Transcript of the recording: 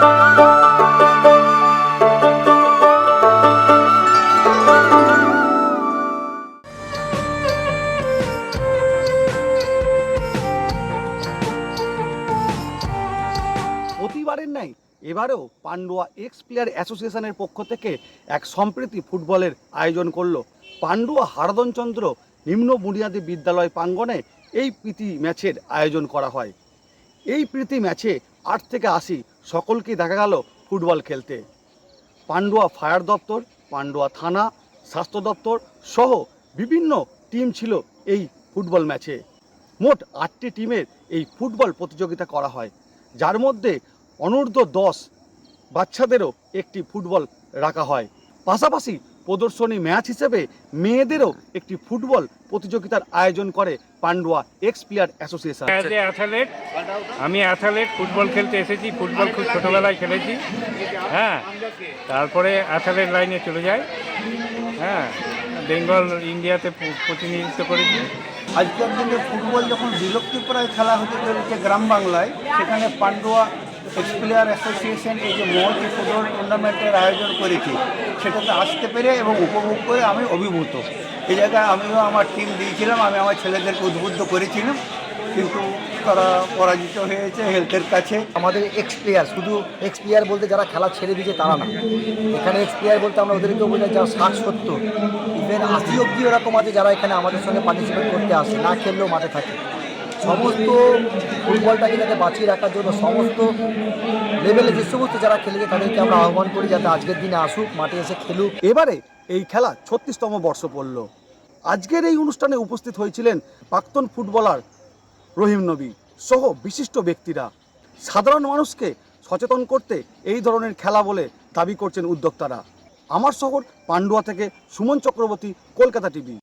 প্রতিবারের নাই এবারেও পান্ডুয়া এক্স প্লেয়ার অ্যাসোসিয়েশনের পক্ষ থেকে এক সম্প্রীতি ফুটবলের আয়োজন করল পান্ডুয়া হারদনচন্দ্র নিম্ন বুনিয়াদী বিদ্যালয় প্রাঙ্গণে এই প্রীতি ম্যাচের আয়োজন করা হয়। এই প্রীতি ম্যাচে আট থেকে আশি সকলকেই দেখা গেল ফুটবল খেলতে। পান্ডুয়া ফায়ার দপ্তর, পান্ডুয়া থানা, স্বাস্থ্য দপ্তর সহ বিভিন্ন টিম ছিল এই ফুটবল ম্যাচে। মোট আটটি টিমের এই ফুটবল প্রতিযোগিতা করা হয়, যার মধ্যে অনূর্ধ্ব দশ বাচ্চাদেরও একটি ফুটবল রাখা হয়। পাশাপাশি প্রদর্শনী ম্যাচ হিসেবে মেয়েদেরও একটি ফুটবল প্রতিযোগিতার আয়োজন করে Pandua ex player association. Athlete আমি অ্যাথলেট ফুটবল খেলতে এসেছি ফুটবল খুব ছোটোবেলায় খেলেছি। হ্যাঁ তারপরে অ্যাথলেট লাইনে চলে যাই। হ্যাঁ বেঙ্গল ইন্ডিয়াতে প্রতিনিধিত্ব করেছি। আজকের দিনে ফুটবল যখন বিলুপ্তিপ্রায় খেলা হতে চলেছে গ্রাম বাংলায় সেখানে পান্ডুয়া এক্স প্লেয়ার অ্যাসোসিয়েশন এই যে মহতি ফুটবল টুর্নামেন্টের আয়োজন করেছি, সেটাতে আসতে পেরে এবং উপভোগ করে আমি অভিভূত। এই জায়গায় আমিও আমার টিম দিয়েছিলাম, আমি আমার ছেলেদেরকে উদ্বুদ্ধ করেছিলাম। কিন্তু তারা পরাজিত হয়েছে হেলথের কাছে। আমাদের এক্স প্লেয়ার শুধু এক্স প্লেয়ার বলতে যারা খেলা ছেড়ে দিয়েছে তারা না। এখানে এক্স প্লেয়ার বলতে আমরা ওদেরকেও বোঝাই যারা ষাট সত্তর। ইভেন আশি অব্দি ওরকম আছে যারা এখানে আমাদের সঙ্গে পার্টিসিপেট করতে আসে, না খেললেও মাঠে থাকে। সমস্ত ফুটবলটাকে যাতে বাঁচিয়ে রাখার জন্য সমস্ত লেভেলে যে সমস্ত যারা খেলেছে তাদেরকে আমরা আহ্বান করি যাতে আজকের দিনে আসুক, মাঠে এসে খেলুক। এবারে এই খেলা ছত্রিশতম বর্ষ পড়ল। আজকের এই অনুষ্ঠানে উপস্থিত হয়েছিলেন প্রাক্তন ফুটবলার রহিম নবী সহ বিশিষ্ট ব্যক্তিরা। সাধারণ মানুষকে সচেতন করতে এই ধরনের খেলা বলে দাবি করছেন উদ্যোক্তারা। আমার শহর পান্ডুয়া থেকে সুমন চক্রবর্তী, কলকাতা টিভি।